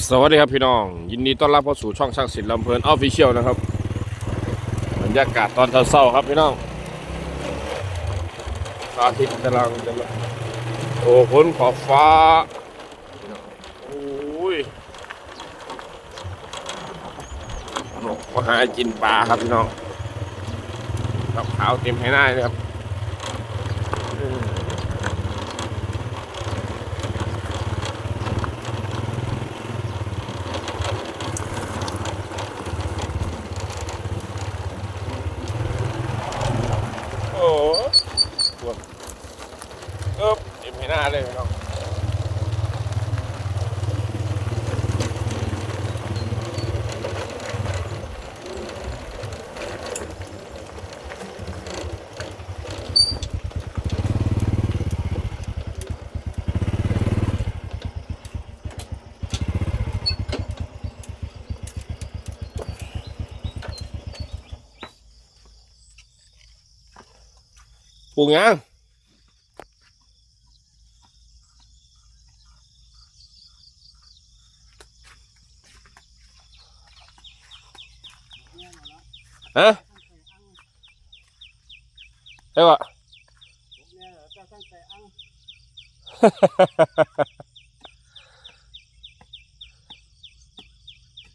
สวัสดีครับพี่น้อง ยินดีต้อนรับเข้าสู่ช่องช่างศิลป์ลำเพลินออฟฟิเชียลนะครับบรรยากาศตอนเช้าๆครับพี่น้องพระอาทิตย์กำลังจะมาโอ้ฝนขอบฟ้าโอ้ยนกมาหากินปลาครับพี่น้องกับขาวเต็มให้หน้าเลยครับอืม โอ้ปวดเอ๊บเจ็บไม่น่าเลยพี่น้อง ปลูกยังฮะเอ้ยวะ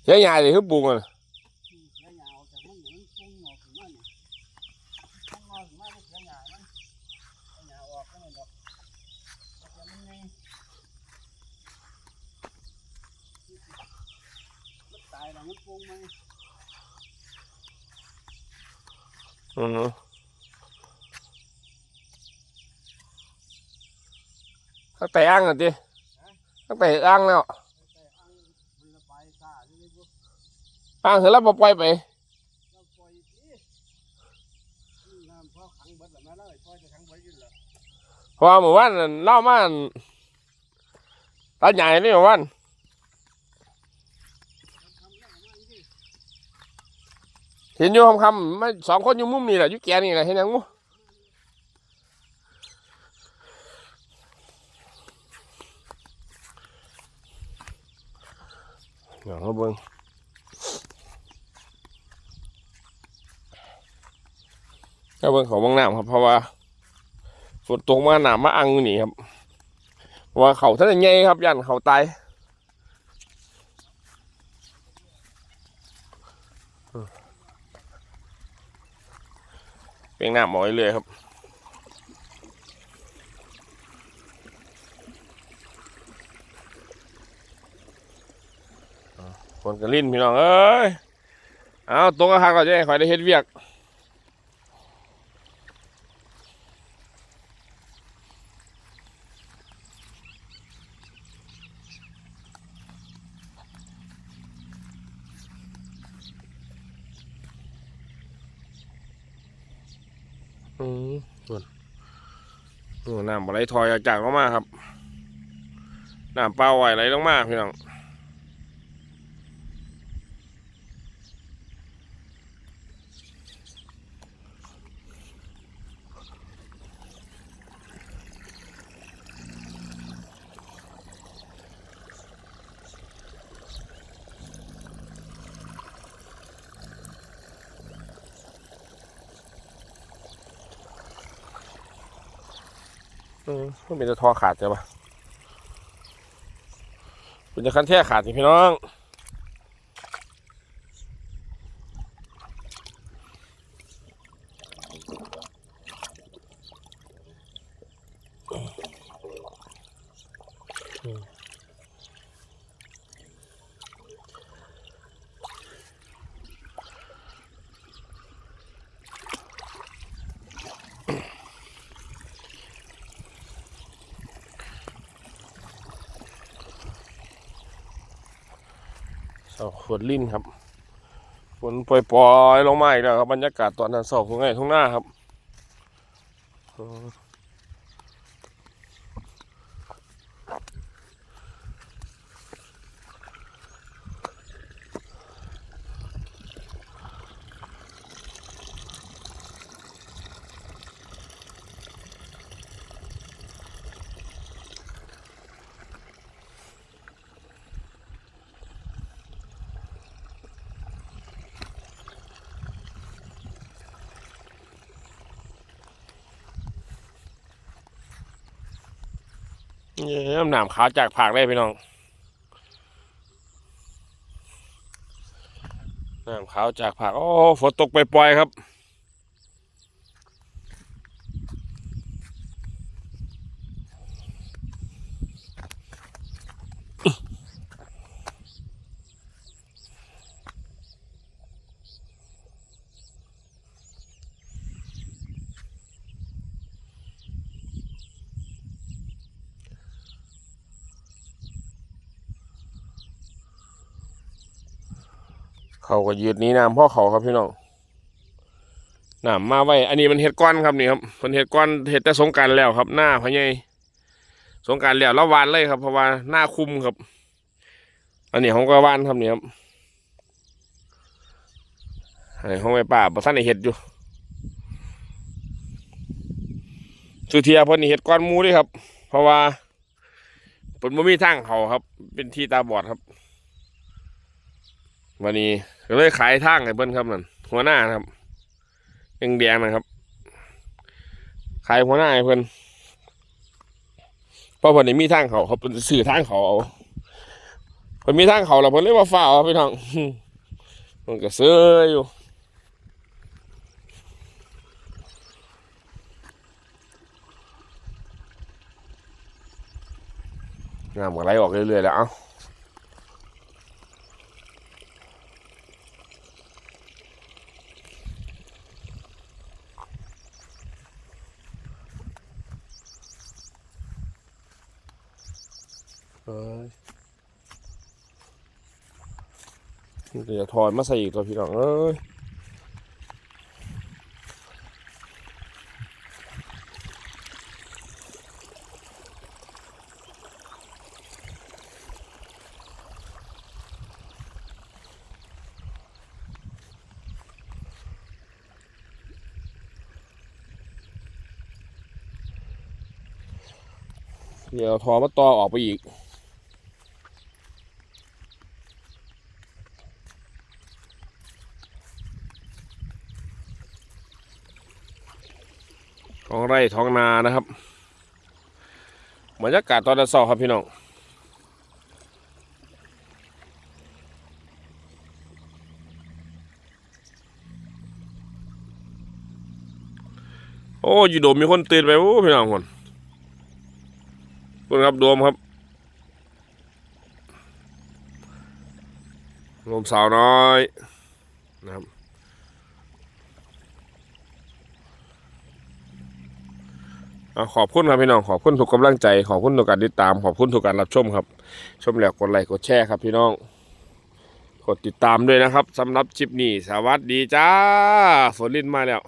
เสียยายเลยคือปลูกอะ อือฮึตั้งแต่อ่างอะดิตั้งแต่อ่างแล้วอ่างเสร็จแล้วมาปล่อยไปเพราะว่าหมู่บ้านนั่นเล่ามาอั่นตาใหญ่นี่หมู่บ้าน เห็นอยู่คำคำๆไม่สองคนอยู่มุมนี่แหละอยู่แกนี่แหละเห็นยังมุเดี๋ยวเราเบิ่งก็เบิ่งของบางน้ำครับ เพราะว่าฝนตกมาหนามมาอังอยู่นี่ครับ ว่าเขาท่านใหญ่ครับ ยันเขาตาย เปียงหน้าหมอยเลยครับฝนกระลิ่นพี่น้องเอ้ย เอาตกกระหักก่อนจะให้ข่อยได้เฮ็ดเวียก อืมส่วนน้ำไหลทอยจากลงมาครับน้ำเปล่าไหวไหลลงมาพี่น้อง อืมมันเป็นจะทอขาดใช่ปะเป็นจะคันแท้ขาดสิพี่น้องอืมาฝนลิ้นครับฝนปล่อยๆลงมาอีกแล้วครับบรรยากาศตอนนั้นสอบของไงทุ่งหน้าครับ นี่น้ำหนามขาวจากผักได้พี่น้องน้ำขาวจากผัก โอ้ฝนตกปล่อยๆครับ เขาก็ยืดหนี้น้ำพ่อเขาครับพี่น้องน้ำมาไว้ อันนี้มันเห็ดก้อนครับนี่ครับมันเห็ดก้อนเห็ดแต่สงการแล้วครับ หน้าพะไงสงการแล้วแล้ววานเลยครับเพราะว่าหน้าคุมครับ อันนี้ของก็วานครับนี่ครับอันนี้ของไอ้ป้าบ่ทันได้เห็ดอยู่สุเทียพิ่นนี่เห็ดก้อนมูด้วยครับ เพราะว่าเพิ่นบ่มีทางเขาครับ เป็นที่ตาบอดครับ วันนี้ก็เลยขายทางให้เพิ่นครับนั่นหัวหน้านะครับยังแดงนะครับ ขายหัวหน้าให้เพิ่นเพราะเพิ่นนี่มีทางเขาเขาเป็นสื่อทางเขาเอาเพิ่นมีทางเขาแล้วเพิ่นเลยว่าฝ้าวครับพี่น้องมันก็เสืออยู่งามก็ไหลออกเรื่อยๆแล้วเอ้า เดี๋ยวถอนมาใส่อีกตัวพี่น้องเอ้ยเดี๋ยวถอมาต่อออกไปอีก ท้องไร่ท้องนานะครับบรรยากาศตอนเช้าครับพี่น้องโอ้อยูโดมมีคนตื่นไปโอ้พี่น้องคนคุณครับโดมครับโดมสาวน้อยนะครับ อะ ขอบคุณครับพี่น้องขอบคุณทุกกำลังใจขอบคุณทุกการติดตาม ขอบคุณทุกการรับชมครับ ชมแล้วกดไลค์กดแชร์ครับพี่น้อง กดติดตามด้วยนะครับสำหรับชิปนี้สวัสดีจ้าฝนลินมาแล้ว